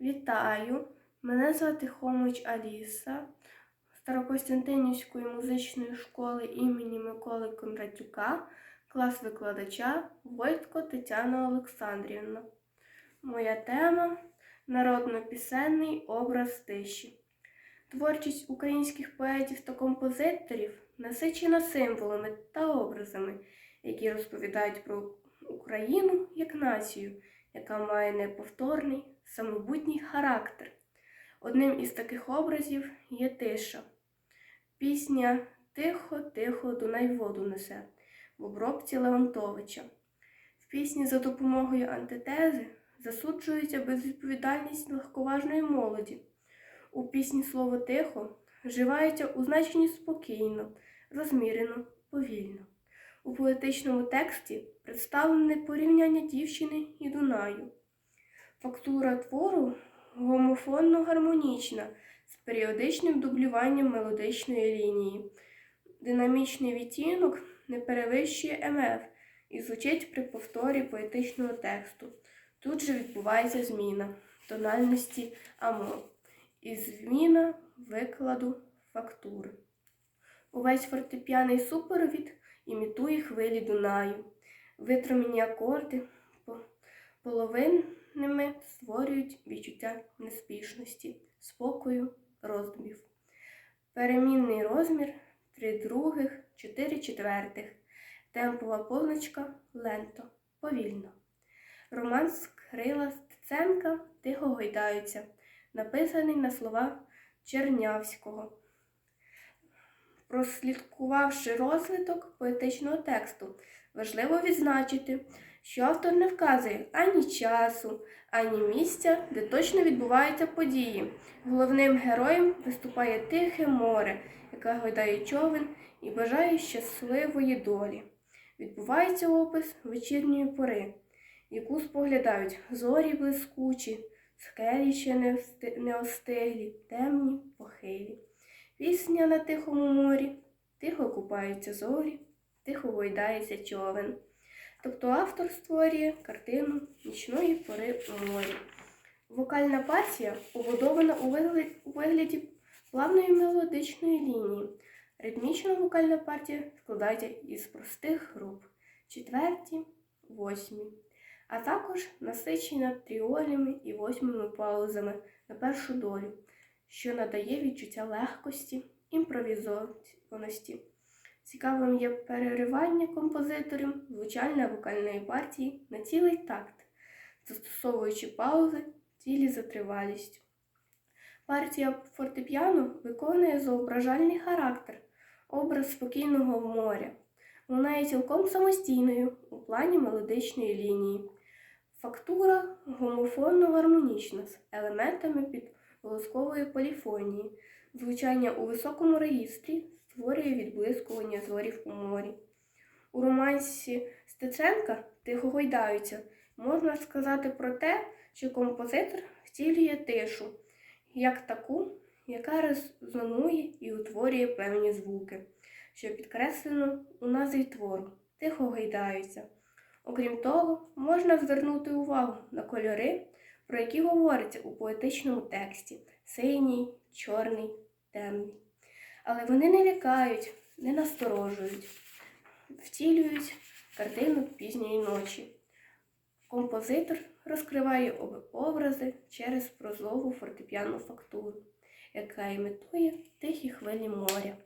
Вітаю! Мене звати Хомич Аліса Старокостянтинівської музичної школи імені Миколи Кондратюка, клас викладача Войтко Тетяна Олександрівна. Моя тема народно-пісенний образ тиші. Творчість українських поетів та композиторів насичена символами та образами, які розповідають про Україну як націю, яка має неповторний самобутній характер. Одним із таких образів є тиша. Пісня Тихо, тихо, Дунай воду несе в обробці Леонтовича. В пісні за допомогою антитези засуджується безвідповідальність легковажної молоді. У пісні слово тихо вживається у значенні спокійно, розмірено, повільно. У поетичному тексті представлене порівняння дівчини і Дунаю. Фактура твору гомофонно-гармонічна з періодичним дублюванням мелодичної лінії. Динамічний відтінок не перевищує МФ і звучить при повторі поетичного тексту. Тут же відбувається зміна тональності амор і зміна викладу фактури. Увесь фортепіаний супровід імітує хвилі Дунаю. Витримані акорди по- половинними створюють відчуття неспішності, спокою, роздумів. Перемінний розмір 3 других, 4 четвертих. Темпова позначка лento, повільно. Романс Крила Стеценка тихо гойдаються, написаний на слова Чернявського. Прослідкувавши розвиток поетичного тексту, важливо відзначити, що автор не вказує ані часу, ані місця, де точно відбуваються події. Головним героєм виступає тихе море, яке гойдає човен і бажає щасливої долі. Відбувається опис вечірньої пори, яку споглядають зорі блискучі, скелі ще не остиглі, темні, похилі. Пісня на тихому морі, тихо купаються зорі, тихо гойдається човен. Тобто автор створює картину нічної пори у морі. Вокальна партія побудована у вигляді, плавної мелодичної лінії. Ритмічна вокальна партія складається із простих груп четверті, восьмі, а також насичена тріолями і восьмими паузами на першу долю, що надає відчуття легкості, імпровізованості. Цікавим є переривання композиторів звучальної вокальної партії на цілий такт, застосовуючи паузи цілі за тривалістю. Партія фортепіано виконує зображальний характер, образ спокійного моря. Вона є цілком самостійною у плані мелодичної лінії. Фактура гомофонно-гармонічна з елементами підголоскової поліфонії. Звучання у високому регістрі створює відблискування зорів у морі. У романсі Стеценка тихо гойдаються. Можна сказати про те, що композитор втілює тишу, як таку, яка резонує і утворює певні звуки, що підкреслено у назві твору тихо гойдаються. Окрім того, можна звернути увагу на кольори, про які говориться у поетичному тексті синій, чорний, темний. Але вони не лякають, не насторожують, втілюють картину пізньої ночі. Композитор розкриває об- образи через прозову фортепіанну фактуру, яка імітує тихі хвилі моря.